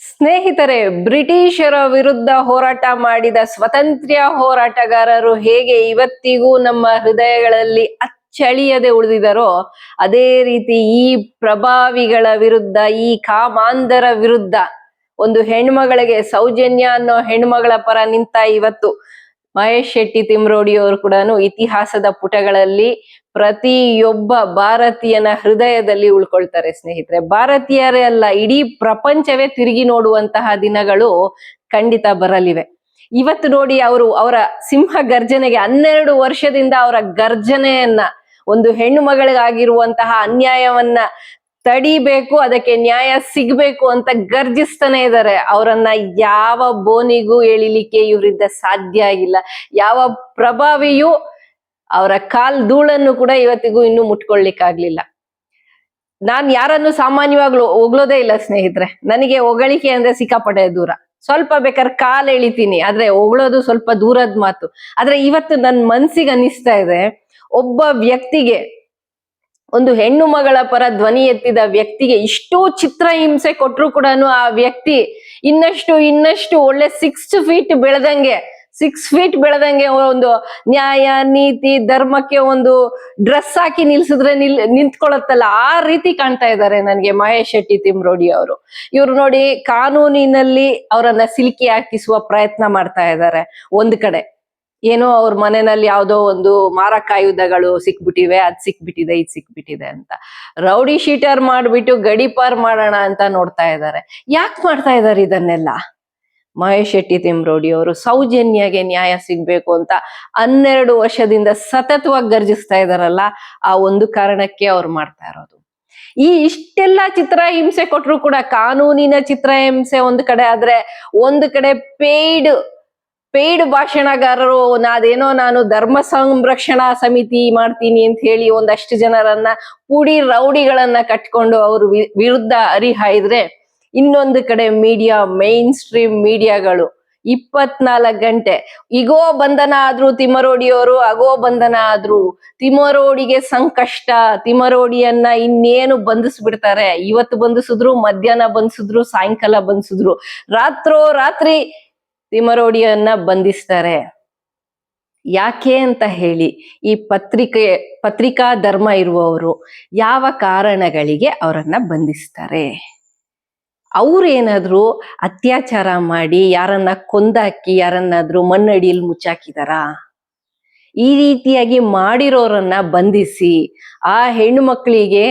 ಸ್ನೇಹಿತರೆ, ಬ್ರಿಟಿಷರ ವಿರುದ್ಧ ಹೋರಾಟ ಮಾಡಿದ ಸ್ವತಂತ್ರ್ಯ ಹೋರಾಟಗಾರರು ಹೇಗೆ ಇವತ್ತಿಗೂ ನಮ್ಮ ಹೃದಯಗಳಲ್ಲಿ ಅಚ್ಚಳಿಯದೆ ಉಳಿದಿದರೋ, ಅದೇ ರೀತಿ ಈ ಪ್ರಭಾವಿಗಳ ವಿರುದ್ಧ, ಈ ಕಾಮಾಂಧರ ವಿರುದ್ಧ ಒಂದು ಹೆಣ್ಮಗಳಿಗೆ ಸೌಜನ್ಯ ಅನ್ನೋ ಹೆಣ್ಮಗಳ ಪರ ನಿಂತ ಇವತ್ತು ಮಹೇಶ್ ಶೆಟ್ಟಿ, ತಿಮ್ರೋಡಿ ಅವರು ಕೂಡ ಇತಿಹಾಸದ ಪುಟಗಳಲ್ಲಿ ಪ್ರತಿಯೊಬ್ಬ ಭಾರತೀಯನ ಹೃದಯದಲ್ಲಿ ಉಳ್ಕೊಳ್ತಾರೆ ಸ್ನೇಹಿತರೆ. ಭಾರತೀಯರೇ ಅಲ್ಲ, ಇಡೀ ಪ್ರಪಂಚವೇ ತಿರುಗಿ ನೋಡುವಂತಹ ದಿನಗಳು ಖಂಡಿತ ಬರಲಿವೆ. ಇವತ್ತು ನೋಡಿ ಅವರು ಅವರ ಸಿಂಹ ಗರ್ಜನೆಗೆ ಹನ್ನೆರಡು ವರ್ಷದಿಂದ ಅವರ ಗರ್ಜನೆಯನ್ನ, ಒಂದು ಹೆಣ್ಣು ಮಗಳಿಗಾಗಿರುವಂತಹ ಅನ್ಯಾಯವನ್ನ ತಡಿಬೇಕು, ಅದಕ್ಕೆ ನ್ಯಾಯ ಸಿಗ್ಬೇಕು ಅಂತ ಗರ್ಜಿಸ್ತಾನೆ ಇದ್ದಾರೆ ಅವರನ್ನ ಯಾವ ಬೋನಿಗೂ ಎಳಿಲಿಕ್ಕೆ ಇವರಿಂದ ಸಾಧ್ಯ ಆಗಿಲ್ಲ. ಯಾವ ಪ್ರಭಾವಿಯೂ ಅವರ ಕಾಲ್ ಧೂಳನ್ನು ಕೂಡ ಇವತ್ತಿಗೂ ಇನ್ನೂ ಮುಟ್ಕೊಳ್ಲಿಕ್ಕಾಗ್ಲಿಲ್ಲ ನಾನ್ ಯಾರನ್ನು ಸಾಮಾನ್ಯವಾಗ್ಲು ಹೊಗಳೋದೇ ಇಲ್ಲ ಸ್ನೇಹಿತರೆ. ನನಗೆ ಹೊಗಳಿಕೆ ಅಂದ್ರೆ ಸಿಕ್ಕಾಪಟ್ಟೆ ದೂರ. ಸ್ವಲ್ಪ ಬೇಕಾದ್ರೆ ಕಾಲ್ ಎಳಿತೀನಿ, ಆದ್ರೆ ಹೊಗಳೋದು ಸ್ವಲ್ಪ ದೂರದ ಮಾತು. ಆದ್ರೆ ಇವತ್ತು ನನ್ನ ಮನ್ಸಿಗೆ ಅನಿಸ್ತಾ ಇದೆ, ಒಬ್ಬ ವ್ಯಕ್ತಿಗೆ ಒಂದು ಹೆಣ್ಣು ಮಗಳ ಪರ ಧ್ವನಿ ಎತ್ತಿದ ವ್ಯಕ್ತಿಗೆ ಇಷ್ಟು ಚಿತ್ರ ಹಿಂಸೆ ಕೊಟ್ರು ಕೂಡ ಆ ವ್ಯಕ್ತಿ ಇನ್ನಷ್ಟು ಇನ್ನಷ್ಟು ಒಳ್ಳೆ ಸಿಕ್ಸ್ ಫೀಟ್ ಬೆಳೆದಂಗೆ ಸಿಕ್ಸ್ ಫೀಟ್ ಬೆಳೆದಂಗೆ ಒಂದು ನ್ಯಾಯ, ನೀತಿ, ಧರ್ಮಕ್ಕೆ ಒಂದು ಡ್ರೆಸ್ ಹಾಕಿ ನಿಲ್ಸಿದ್ರೆ ನಿಲ್, ನಿಂತ್ಕೊಳತ್ತಲ್ಲ, ಆ ರೀತಿ ಕಾಣ್ತಾ ಇದ್ದಾರೆ ನನಗೆ ಮಹೇಶ್ ಶೆಟ್ಟಿ ತಿಮ್ರೋಡಿ ಅವರು. ಇವ್ರು ನೋಡಿ ಕಾನೂನಿನಲ್ಲಿ ಅವರನ್ನ ಸಿಲುಕಿ ಹಾಕಿಸುವ ಪ್ರಯತ್ನ ಮಾಡ್ತಾ ಇದ್ದಾರೆ. ಒಂದ್ ಕಡೆ. ಏನೋ ಅವ್ರ ಮನೆಯಲ್ಲಿ ಯಾವ್ದೋ ಒಂದು ಮಾರಕಾಯುಧಗಳು ಸಿಕ್ಬಿಟ್ಟಿವೆ, ಅದ್ ಸಿಕ್ಬಿಟ್ಟಿದೆ, ಇದ್ ಸಿಕ್ಬಿಟ್ಟಿದೆ ಅಂತ. ರೌಡಿ ಶೀಟರ್ ಮಾಡ್ಬಿಟ್ಟು ಗಡಿಪಾರ್ ಮಾಡೋಣ ಅಂತ ನೋಡ್ತಾ ಇದ್ದಾರೆ ಯಾಕೆ ಮಾಡ್ತಾ ಇದ್ದಾರೆ ಇದನ್ನೆಲ್ಲ? ಮಹೇಶ್ ಶೆಟ್ಟಿ ತಿಮ್ರೋಡಿ ಅವರು ಸೌಜನ್ಯಗೆ ನ್ಯಾಯ ಸಿಗ್ಬೇಕು ಅಂತ ಹನ್ನೆರಡು ವರ್ಷದಿಂದ ಸತತವಾಗಿ ಗರ್ಜಿಸ್ತಾ ಇದಾರಲ್ಲ, ಆ ಒಂದು ಕಾರಣಕ್ಕೆ ಅವ್ರು ಮಾಡ್ತಾ ಇರೋದು. ಈ ಇಷ್ಟೆಲ್ಲ ಚಿತ್ರ ಹಿಂಸೆ ಕೊಟ್ರು ಕೂಡ ಕಾನೂನಿನ ಚಿತ್ರ ಹಿಂಸೆ ಒಂದ್ ಕಡೆ ಆದ್ರೆ, ಒಂದು ಕಡೆ ಪೇಯ್ಡ್ ಪೇಯ್ಡ್ ಭಾಷಣಗಾರರು, ನಾದೇನೋ ನಾನು ಧರ್ಮ ಸಂರಕ್ಷಣಾ ಸಮಿತಿ ಮಾಡ್ತೀನಿ ಅಂತ ಹೇಳಿ ಒಂದಷ್ಟು ಜನರನ್ನ ಪುಡಿ ರೌಡಿಗಳನ್ನ ಕಟ್ಕೊಂಡು ಅವರು ವಿರುದ್ಧ ಹರಿಹಾಯ್ದ್ರೆ ಇನ್ನೊಂದು ಕಡೆ ಮೀಡಿಯಾ ಮೈನ್ ಸ್ಟ್ರೀಮ್ ಮೀಡಿಯಾಗಳು ಇಪ್ಪತ್ನಾಲ್ಕು ಗಂಟೆ. ಈಗೋ ಬಂಧನ ಆದ್ರು ತಿಮರೋಡಿಯವರು ಆಗೋ ಬಂಧನ ಆದ್ರು ತಿಮರೋಡಿಗೆ ಸಂಕಷ್ಟ. ತಿಮರೋಡಿಯನ್ನ ಇನ್ನೇನು ಬಂಧಿಸ್ಬಿಡ್ತಾರೆ? ಇವತ್ತು ಬಂಧಿಸಿದ್ರು, ಮಧ್ಯಾಹ್ನ ಬಂಧಿಸಿದ್ರು, ಸಾಯಂಕಾಲ ಬಂಧಿಸಿದ್ರು. ರಾತ್ರೋ ರಾತ್ರಿ ತಿಮ್ಮರೋಡಿಯನ್ನ ಬಂಧಿಸ್ತಾರೆ. ಯಾಕೆ ಅಂತ ಹೇಳಿ, ಈ ಪತ್ರಿಕೆ, ಪತ್ರಿಕಾ ಧರ್ಮ ಇರುವವರು ಯಾವ ಕಾರಣಗಳಿಗೆ ಅವರನ್ನ ಬಂಧಿಸ್ತಾರೆ? ಅವ್ರೇನಾದ್ರೂ ಅತ್ಯಾಚಾರ ಮಾಡಿ ಯಾರನ್ನ ಕೊಂದಾಕಿ, ಯಾರನ್ನಾದ್ರೂ ಮಣ್ಣಡಿಯಲ್ಲಿ ಮುಚ್ಚಾಕಿದಾರ? ಈ ರೀತಿಯಾಗಿ ಮಾಡಿರೋರನ್ನ ಬಂಧಿಸಿ, ಆ ಹೆಣ್ಣು ಮಕ್ಕಳಿಗೆ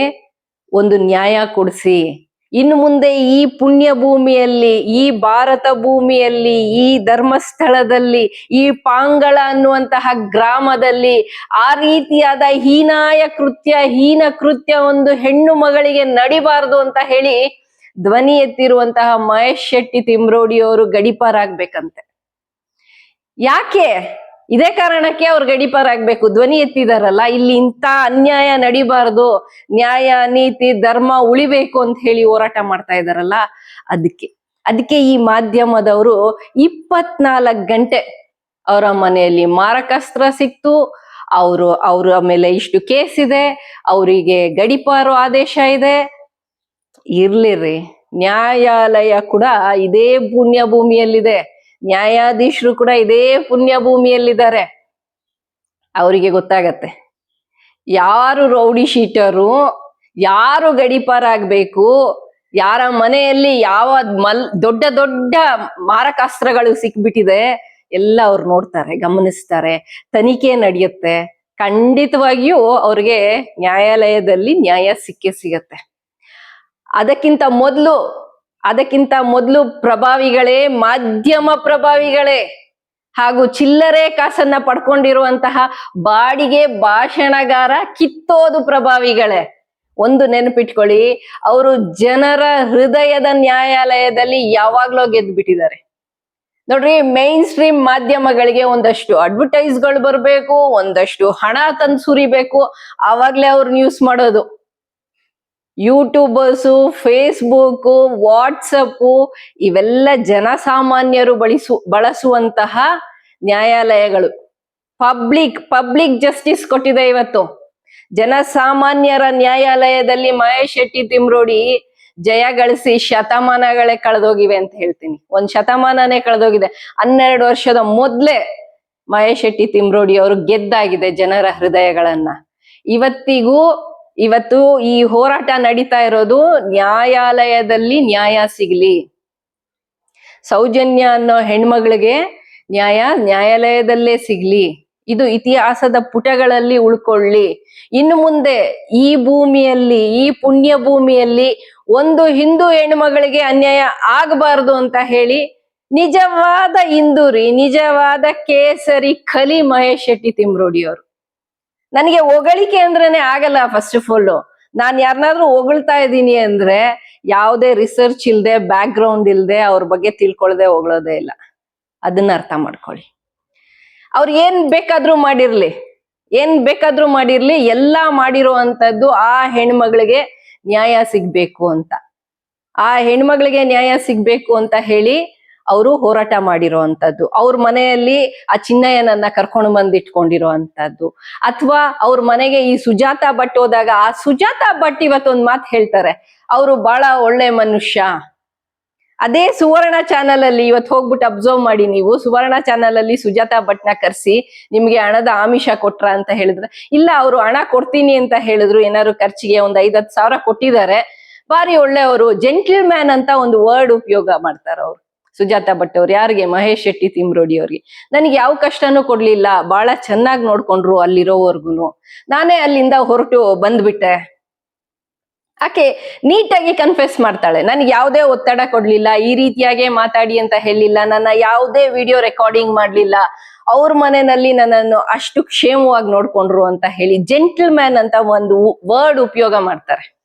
ಒಂದು ನ್ಯಾಯ ಕೊಡಿಸಿ ಇನ್ನು ಮುಂದೆ ಈ ಪುಣ್ಯ ಭೂಮಿಯಲ್ಲಿ, ಈ ಭಾರತ ಭೂಮಿಯಲ್ಲಿ, ಈ ಧರ್ಮಸ್ಥಳದಲ್ಲಿ, ಈ ಪಾಂಗಳ ಅನ್ನುವಂತಹ ಗ್ರಾಮದಲ್ಲಿ ಆ ರೀತಿಯಾದ ಹೀನಾಯ ಕೃತ್ಯ, ಹೀನ ಕೃತ್ಯ ಒಂದು ಹೆಣ್ಣು ಮಗಳಿಗೆ ನಡಿಬಾರದು ಅಂತ ಹೇಳಿ ಧ್ವನಿ ಎತ್ತಿರುವಂತಹ ಮಹೇಶ್ ಶೆಟ್ಟಿ ತಿಮ್ರೋಡಿಯವರು ಗಡಿಪಾರಾಗ್ಬೇಕಂತೆ. ಯಾಕೆ? ಇದೇ ಕಾರಣಕ್ಕೆ ಅವ್ರು ಗಡಿಪಾರಾಗ್ಬೇಕು. ಧ್ವನಿ ಎತ್ತಿದಾರಲ್ಲ, ಇಲ್ಲಿ ಇಂಥ ಅನ್ಯಾಯ ನಡಿಬಾರ್ದು, ನ್ಯಾಯ, ನೀತಿ, ಧರ್ಮ ಉಳಿಬೇಕು ಅಂತ ಹೇಳಿ ಹೋರಾಟ ಮಾಡ್ತಾ ಇದಾರಲ್ಲ, ಅದಕ್ಕೆ. ಅದಕ್ಕೆ ಈ ಮಾಧ್ಯಮದವರು ಇಪ್ಪತ್ನಾಲ್ಕು ಗಂಟೆ ಅವರ ಮನೆಯಲ್ಲಿ ಮಾರಕಾಸ್ತ್ರ ಸಿಕ್ತು, ಅವರು, ಅವರ ಮೇಲೆ ಇಷ್ಟು ಕೇಸ್ ಇದೆ, ಅವರಿಗೆ ಗಡಿಪಾರು ಆದೇಶ ಇದೆ. ಇರ್ಲಿರಿ ನ್ಯಾಯಾಲಯ ಕೂಡ ಇದೇ ಪುಣ್ಯ ಭೂಮಿಯಲ್ಲಿದೆ ನ್ಯಾಯಾಧೀಶರು ಕೂಡ ಇದೇ ಪುಣ್ಯ ಭೂಮಿಯಲ್ಲಿದ್ದಾರೆ ಅವರಿಗೆ ಗೊತ್ತಾಗತ್ತೆ. ಯಾರು ರೌಡಿ ಶೀಟರು, ಯಾರು ಗಡಿಪಾರಾಗ್ಬೇಕು, ಯಾರ ಮನೆಯಲ್ಲಿ ಯಾವ ಮಲ್, ದೊಡ್ಡ ದೊಡ್ಡ ಮಾರಕಾಸ್ತ್ರಗಳು ಸಿಕ್ಬಿಟ್ಟಿದೆ, ಎಲ್ಲ ಅವ್ರು ನೋಡ್ತಾರೆ, ಗಮನಿಸ್ತಾರೆ, ತನಿಖೆ ನಡೆಯುತ್ತೆ. ಖಂಡಿತವಾಗಿಯೂ ಅವ್ರಿಗೆ ನ್ಯಾಯಾಲಯದಲ್ಲಿ ನ್ಯಾಯ ಸಿಕ್ಕೇ ಸಿಗತ್ತೆ. ಅದಕ್ಕಿಂತ ಮೊದಲು ಅದಕ್ಕಿಂತ ಮೊದಲು ಪ್ರಭಾವಿಗಳೇ ಮಾಧ್ಯಮ ಪ್ರಭಾವಿಗಳೇ. ಹಾಗೂ ಚಿಲ್ಲರೆ ಕಾಸನ್ನ ಪಡ್ಕೊಂಡಿರುವಂತಹ ಬಾಡಿಗೆ ಭಾಷಣಗಾರ ಕಿತ್ತೋದು ಪ್ರಭಾವಿಗಳೇ. ಒಂದು ನೆನಪಿಟ್ಕೊಳ್ಳಿ, ಅವರು ಜನರ ಹೃದಯದ ನ್ಯಾಯಾಲಯದಲ್ಲಿ ಯಾವಾಗ್ಲೋ ಗೆದ್ದು ಬಿಟ್ಟಿದ್ದಾರೆ ನೋಡ್ರಿ ಮೈನ್ ಸ್ಟ್ರೀಮ್ ಮಾಧ್ಯಮಗಳಿಗೆ ಒಂದಷ್ಟು ಅಡ್ವರ್ಟೈಸ್ಗಳು ಬರಬೇಕು, ಒಂದಷ್ಟು ಹಣ ತಂದು ಸುರಿಬೇಕು, ಆವಾಗ್ಲೇ ಅವ್ರು ನ್ಯೂಸ್ ಮಾಡೋದು. ಯೂಟ್ಯೂಬರ್ಸು ಫೇಸ್ಬುಕ್ ವಾಟ್ಸಪ್ಪು ಇವೆಲ್ಲ ಜನಸಾಮಾನ್ಯರು ಬಳಸು, ಬಳಸುವಂತಹ ನ್ಯಾಯಾಲಯಗಳು. ಪಬ್ಲಿಕ್ ಪಬ್ಲಿಕ್ ಜಸ್ಟಿಸ್ ಕೊಟ್ಟಿದೆ ಇವತ್ತು. ಜನಸಾಮಾನ್ಯರ ನ್ಯಾಯಾಲಯದಲ್ಲಿ ಮಹೇಶ್ ಶೆಟ್ಟಿ ತಿಮ್ರೋಡಿ ಜಯ ಗಳಿಸಿ ಶತಮಾನಗಳೇ ಕಳೆದೋಗಿವೆ ಅಂತ ಹೇಳ್ತೀನಿ. ಒಂದ್ ಶತಮಾನನೇ ಕಳೆದೋಗಿದೆ. ಹನ್ನೆರಡು ವರ್ಷದ ಮೊದ್ಲೇ ಮಹೇಶ್ ಶೆಟ್ಟಿ ತಿಮ್ರೋಡಿ ಅವರು ಗೆದ್ದಾಗಿದೆ ಜನರ ಹೃದಯಗಳನ್ನ. ಇವತ್ತಿಗೂ ಇವತ್ತು ಈ ಹೋರಾಟ ನಡೀತಾ ಇರೋದು ನ್ಯಾಯಾಲಯದಲ್ಲಿ ನ್ಯಾಯ ಸಿಗ್ಲಿ. ಸೌಜನ್ಯ ಅನ್ನೋ ಹೆಣ್ಮಗಳಿಗೆ ನ್ಯಾಯ ನ್ಯಾಯಾಲಯದಲ್ಲೇ ಸಿಗ್ಲಿ. ಇದು ಇತಿಹಾಸದ ಪುಟಗಳಲ್ಲಿ ಉಳ್ಕೊಳ್ಳಿ. ಇನ್ನು ಮುಂದೆ ಈ ಭೂಮಿಯಲ್ಲಿ, ಈ ಪುಣ್ಯ ಭೂಮಿಯಲ್ಲಿ ಒಂದು ಹಿಂದೂ ಹೆಣ್ಮಗಳಿಗೆ ಅನ್ಯಾಯ ಆಗಬಾರದು ಅಂತ ಹೇಳಿ ನಿಜವಾದ ಇಂದೂರಿ ನಿಜವಾದ ಕೇಸರಿ ಕಲಿ ಮಹೇಶ್ ಶೆಟ್ಟಿ ತಿಮ್ರೋಡಿ ಅವರು ನನಗೆ ಹೊಗಳಿಕೆ ಅಂದ್ರೇನೆ ಆಗಲ್ಲ ಫಸ್ಟ್ ಆಫ್ ಆಲ್ ನಾನು ಯಾರನ್ನಾದ್ರೂ ಹೊಗಳ್ತಾ ಇದ್ದೀನಿ ಅಂದ್ರೆ ಯಾವುದೇ ರಿಸರ್ಚ್ ಇಲ್ದೆ ಬ್ಯಾಕ್ ಗ್ರೌಂಡ್ ಇಲ್ದೆ ಅವ್ರ ಬಗ್ಗೆ ತಿಳ್ಕೊಳ್ಳದೆ ಹೊಗಳೋದೇ ಇಲ್ಲ. ಅದನ್ನ ಅರ್ಥ ಮಾಡ್ಕೊಳ್ಳಿ. ಅವ್ರು ಏನ್ ಬೇಕಾದ್ರೂ ಮಾಡಿರ್ಲಿ. ಏನ್ ಬೇಕಾದ್ರೂ ಮಾಡಿರ್ಲಿ, ಎಲ್ಲಾ ಮಾಡಿರುವಂತದ್ದು ಆ ಹೆಣ್ಮಗಳಿಗೆ ನ್ಯಾಯ ಸಿಗ್ಬೇಕು ಅಂತ. ಆ ಹೆಣ್ಮಗಳಿಗೆ ನ್ಯಾಯ ಸಿಗ್ಬೇಕು ಅಂತ ಹೇಳಿ ಅವರು ಹೋರಾಟ ಮಾಡಿರುವಂತದ್ದು ಅವ್ರ ಮನೆಯಲ್ಲಿ ಆ ಚಿನ್ನಯ್ಯನನ್ನ ಕರ್ಕೊಂಡು ಬಂದಿಟ್ಕೊಂಡಿರೋ ಇಟ್ಕೊಂಡಿರುವಂತದ್ದು ಅಥವಾ ಅವ್ರ ಮನೆಗೆ ಈ ಸುಜಾತ ಭಟ್ ಹೋದಾಗ, ಆ ಸುಜಾತ ಭಟ್ ಇವತ್ತೊಂದ್ ಮಾತು ಹೇಳ್ತಾರೆ. ಅವರು ಬಹಳ ಒಳ್ಳೆ ಮನುಷ್ಯ. ಅದೇ ಸುವರ್ಣ ಚಾನಲ್ ಅಲ್ಲಿ ಇವತ್ತು ಹೋಗ್ಬಿಟ್ಟು ಅಬ್ಸರ್ವ್ ಮಾಡಿ ನೀವು. ಸುವರ್ಣ ಚಾನಲ್ ಅಲ್ಲಿ ಸುಜಾತ ಭಟ್ನ ಕರ್ಸಿ ನಿಮ್ಗೆ ಹಣದ ಆಮಿಷ ಕೊಟ್ರ ಅಂತ ಹೇಳಿದ್ರೆ, ಇಲ್ಲ ಅವರು ಹಣ ಕೊಡ್ತೀನಿ ಅಂತ ಹೇಳಿದ್ರು, ಏನಾದ್ರು ಖರ್ಚಿಗೆ ಒಂದ್ ಐದತ್ ಸಾವಿರ ಕೊಟ್ಟಿದ್ದಾರೆ. ಬಾರಿ ಒಳ್ಳೆಯವರು. ಜೆಂಟಲ್ ಮ್ಯಾನ್ ಅಂತ ಒಂದು ವರ್ಡ್ ಉಪಯೋಗ ಮಾಡ್ತಾರ ಅವ್ರು ಸುಜಾತ ಭಟ್ ಅವ್ರು ಯಾರಿಗೆ? ಮಹೇಶ್ ಶೆಟ್ಟಿ, ತಿಮ್ರೋಡಿ ಅವ್ರಿಗೆ. ನನಗೆ ಯಾವ ಕಷ್ಟನೂ ಕೊಡ್ಲಿಲ್ಲ. ಬಹಳ ಚೆನ್ನಾಗಿ ನೋಡ್ಕೊಂಡ್ರು ಅಲ್ಲಿರೋವರ್ಗುನು. ನಾನೇ ಅಲ್ಲಿಂದ ಹೊರಟು ಬಂದ್ಬಿಟ್ಟೆ. ಆಕೆ ನೀಟಾಗಿ ಕನ್ಫೆಸ್ ಮಾಡ್ತಾಳೆ. ನನಗೆ ಯಾವುದೇ ಒತ್ತಡ ಕೊಡ್ಲಿಲ್ಲ. ಈ ರೀತಿಯಾಗೆ ಮಾತಾಡಿ ಅಂತ ಹೇಳಿಲ್ಲ. ನನ್ನ ಯಾವುದೇ ವಿಡಿಯೋ ರೆಕಾರ್ಡಿಂಗ್ ಮಾಡ್ಲಿಲ್ಲ. ಅವ್ರ ಮನೆಯಲ್ಲಿ ನನ್ನನ್ನು ಅಷ್ಟು ಕ್ಷೇಮವಾಗಿ ನೋಡ್ಕೊಂಡ್ರು ಅಂತ ಹೇಳಿ ಜೆಂಟಲ್ ಅಂತ ಒಂದು ವರ್ಡ್ ಉಪಯೋಗ ಮಾಡ್ತಾರೆ.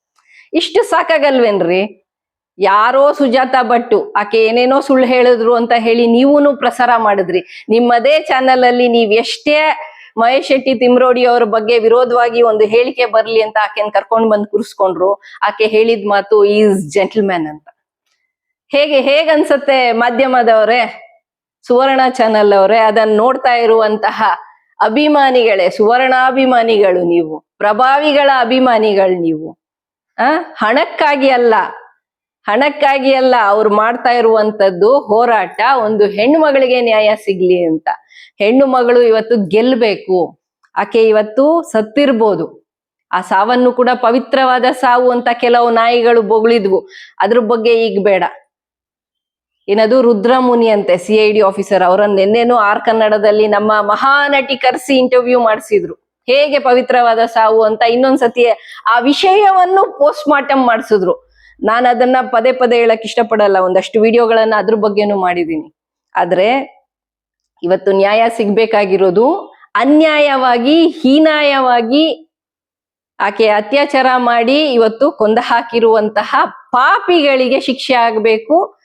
ಇಷ್ಟು ಸಾಕಾಗಲ್ವೇನ್ರಿ? ಯಾರೋ ಸುಜಾತ ಭಟ್ಟು, ಆಕೆ ಏನೇನೋ ಸುಳ್ಳು ಹೇಳಿದ್ರು ಅಂತ ಹೇಳಿ ನೀವೂನು ಪ್ರಸಾರ ಮಾಡಿದ್ರಿ. ನಿಮ್ಮದೇ ಚಾನೆಲ್ ಅಲ್ಲಿ ನೀವ್ ಎಷ್ಟೇ ಮಹೇಶ್ ಶೆಟ್ಟಿ ತಿಮ್ರೋಡಿ ಅವ್ರ ಬಗ್ಗೆ ವಿರೋಧವಾಗಿ ಒಂದು ಹೇಳಿಕೆ ಬರ್ಲಿ ಅಂತ ಆಕೆನ್ ಕರ್ಕೊಂಡ್ ಬಂದ್ ಕೂರಿಸ್ಕೊಂಡ್ರು, ಆಕೆ ಹೇಳಿದ ಮಾತು ಈಸ್ ಜೆಂಟಲ್ಮ್ಯಾನ್ ಅಂತ. ಹೇಗೆ ಹೇಗ್ ಅನ್ಸತ್ತೆ ಮಾಧ್ಯಮದವ್ರೆ, ಸುವರ್ಣ ಚಾನಲ್ ಅವರೇ ಅದನ್ನ ನೋಡ್ತಾ ಇರುವಂತಹ ಅಭಿಮಾನಿಗಳೇ, ಸುವರ್ಣಾಭಿಮಾನಿಗಳು ನೀವು, ಪ್ರಭಾವಿಗಳ ಅಭಿಮಾನಿಗಳು ನೀವು. ಆ? ಹಣಕ್ಕಾಗಿ ಅಲ್ಲ ಹಣಕ್ಕಾಗಿ ಅಲ್ಲ, ಅವ್ರು ಮಾಡ್ತಾ ಇರುವಂತದ್ದು ಹೋರಾಟ, ಒಂದು ಹೆಣ್ಣು ಮಗಳಿಗೆ ನ್ಯಾಯ ಸಿಗ್ಲಿ ಅಂತ. ಹೆಣ್ಣು ಮಗಳು ಇವತ್ತು ಗೆಲ್ಬೇಕು, ಆಕೆ ಇವತ್ತು ಸತ್ತಿರ್ಬೋದು. ಆ ಸಾವನ್ನು ಕೂಡ ಪವಿತ್ರವಾದ ಸಾವು ಅಂತ ಕೆಲವು ನಾಯಿಗಳು ಬೊಗಳಿದ್ವು. ಅದ್ರ ಬಗ್ಗೆ ಈಗ ಬೇಡ. ಏನದು, ರುದ್ರಮುನಿ ಅಂತೆ ಸಿ ಐ ಡಿ ಆಫೀಸರ್ ಅವರನ್ನ ನಿನ್ನೆನೂ ಆರ್ ಕನ್ನಡದಲ್ಲಿ ನಮ್ಮ ಮಹಾನಟಿ ಕರ್ಸಿ ಇಂಟರ್ವ್ಯೂ ಮಾಡಿಸಿದ್ರು. ಹೇಗೆ ಪವಿತ್ರವಾದ ಸಾವು ಅಂತ ಇನ್ನೊಂದ್ಸತಿ ಆ ವಿಷಯವನ್ನು ಪೋಸ್ಟ್ ಮಾರ್ಟಮ್ ಮಾಡಿಸಿದ್ರು. ನಾನು ಅದನ್ನ ಪದೇ ಪದೇ ಹೇಳಕ್ ಇಷ್ಟಪಡಲ್ಲ, ಒಂದಷ್ಟು ವಿಡಿಯೋಗಳನ್ನ ಅದ್ರ ಬಗ್ಗೆನೂ ಮಾಡಿದೀನಿ. ಆದ್ರೆ ಇವತ್ತು ನ್ಯಾಯ ಸಿಗ್ಬೇಕಾಗಿರೋದು ಅನ್ಯಾಯವಾಗಿ, ಹೀನಾಯವಾಗಿ ಆಕೆ ಅತ್ಯಾಚಾರ ಮಾಡಿ ಇವತ್ತು ಕೊಂದ ಹಾಕಿರುವಂತಹ ಪಾಪಿಗಳಿಗೆ ಶಿಕ್ಷೆ ಆಗಬೇಕು,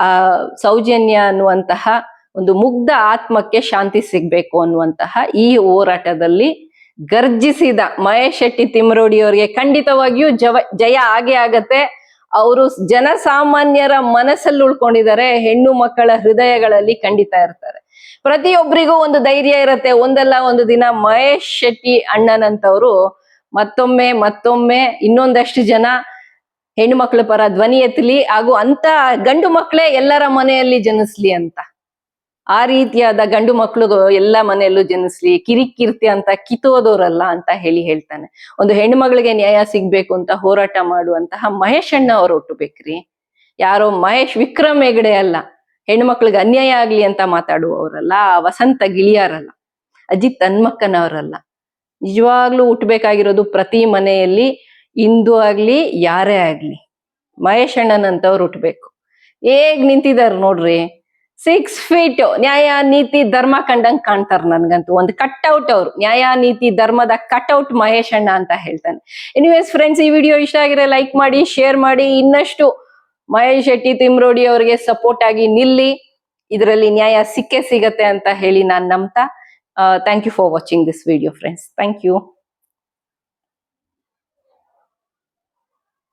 ಆ, ಸೌಜನ್ಯ ಅನ್ನುವಂತಹ ಒಂದು ಮುಗ್ಧ ಆತ್ಮಕ್ಕೆ ಶಾಂತಿ ಸಿಗ್ಬೇಕು ಅನ್ನುವಂತಹ ಈ ಹೋರಾಟದಲ್ಲಿ ಗರ್ಜಿಸಿದ ಮಹೇಶ್ ಶೆಟ್ಟಿ ಅವರಿಗೆ ಖಂಡಿತವಾಗಿಯೂ ಜವ, ಜಯ ಆಗೇ ಆಗತ್ತೆ. ಅವರು ಜನಸಾಮಾನ್ಯರ ಮನಸ್ಸಲ್ಲಿ ಉಳ್ಕೊಂಡಿದ್ದಾರೆ, ಹೆಣ್ಣು ಮಕ್ಕಳ ಹೃದಯಗಳಲ್ಲಿ ಖಂಡಿತ ಇರ್ತಾರೆ. ಪ್ರತಿಯೊಬ್ಬರಿಗೂ ಒಂದು ಧೈರ್ಯ ಇರುತ್ತೆ. ಒಂದಲ್ಲ ಒಂದು ದಿನ ಮಹೇಶ್ ಶೆಟ್ಟಿ ಅಣ್ಣನಂತವ್ರು ಮತ್ತೊಮ್ಮೆ ಮತ್ತೊಮ್ಮೆ ಇನ್ನೊಂದಷ್ಟು ಜನ ಹೆಣ್ಣು ಮಕ್ಕಳ ಪರ ಧ್ವನಿ ಎತ್ತಲಿ ಹಾಗೂ ಅಂತ ಗಂಡು ಮಕ್ಕಳೇ ಎಲ್ಲರ ಮನೆಯಲ್ಲಿ ಜನಿಸ್ಲಿ ಅಂತ. ಆ ರೀತಿಯಾದ ಗಂಡು ಮಕ್ಕಳು ಎಲ್ಲ ಮನೆಯಲ್ಲೂ ಜನಿಸ್ಲಿ, ಕಿರಿಕಿರ್ತಿ ಅಂತ ಕಿತ್ತೋದೋರಲ್ಲ ಅಂತ ಹೇಳಿ ಹೇಳ್ತಾನೆ. ಒಂದು ಹೆಣ್ಣು ಮಗಳಿಗೆ ನ್ಯಾಯ ಸಿಗ್ಬೇಕು ಅಂತ ಹೋರಾಟ ಮಾಡುವಂತಹ ಮಹೇಶ್ ಅಣ್ಣ ಅವರು ಹುಟ್ಟಬೇಕ್ರಿ. ಯಾರೋ ಮಹೇಶ್ ವಿಕ್ರಮ್ ಹೆಗಡೆ ಅಲ್ಲ. ಹೆಣ್ಣು ಮಕ್ಳಿಗೆ ಅನ್ಯಾಯ ಆಗ್ಲಿ ಅಂತ ಮಾತಾಡುವವರಲ್ಲ ವಸಂತ ಗಿಳಿಯಾರಲ್ಲ, ಅಜಿತ್ ಹನ್ಮಕ್ಕನವರಲ್ಲ. ನಿಜವಾಗ್ಲೂ ಹುಟ್ಟಬೇಕಾಗಿರೋದು ಪ್ರತಿ ಮನೆಯಲ್ಲಿ ಹಿಂದೂ ಆಗ್ಲಿ, ಯಾರೇ ಆಗ್ಲಿ ಮಹೇಶ್ ಅಣ್ಣನಂತವ್ರು ಹುಟ್ಟಬೇಕು. ಹೇಗ್ ನಿಂತಿದಾರ ನೋಡ್ರಿ? Six feet. ನ್ಯಾಯ ನೀತಿ ಧರ್ಮ ಕಂಡಂಗ್ ಕಾಣ್ತಾರ ನನ್ಗಂತೂ. ಒಂದು ಕಟ್ಔಟ್ ಅವ್ರು. ನ್ಯಾಯ ನೀತಿ ಧರ್ಮದ ಕಟ್ಔಟ್ ಮಹೇಶ್ ಅಣ್ಣ ಅಂತ ಹೇಳ್ತಾನೆ. ಎನಿವೇಸ್ ಫ್ರೆಂಡ್ಸ್ ಈ ವಿಡಿಯೋ ಇಷ್ಟ ಆಗಿದ್ರೆ ಲೈಕ್ ಮಾಡಿ ಶೇರ್ ಮಾಡಿ. ಇನ್ನಷ್ಟು ಮಹೇಶ್ ಶೆಟ್ಟಿ ತಿಮ್ರೋಡಿ ಅವರಿಗೆ ಸಪೋರ್ಟ್ ಆಗಿ ನಿಲ್ಲಿ. ಇದರಲ್ಲಿ ನ್ಯಾಯ ಸಿಕ್ಕೇ ಸಿಗತ್ತೆ ಅಂತ ಹೇಳಿ ನಾನು ನಂಬ್ತಾ. Thank you for watching this video friends thank you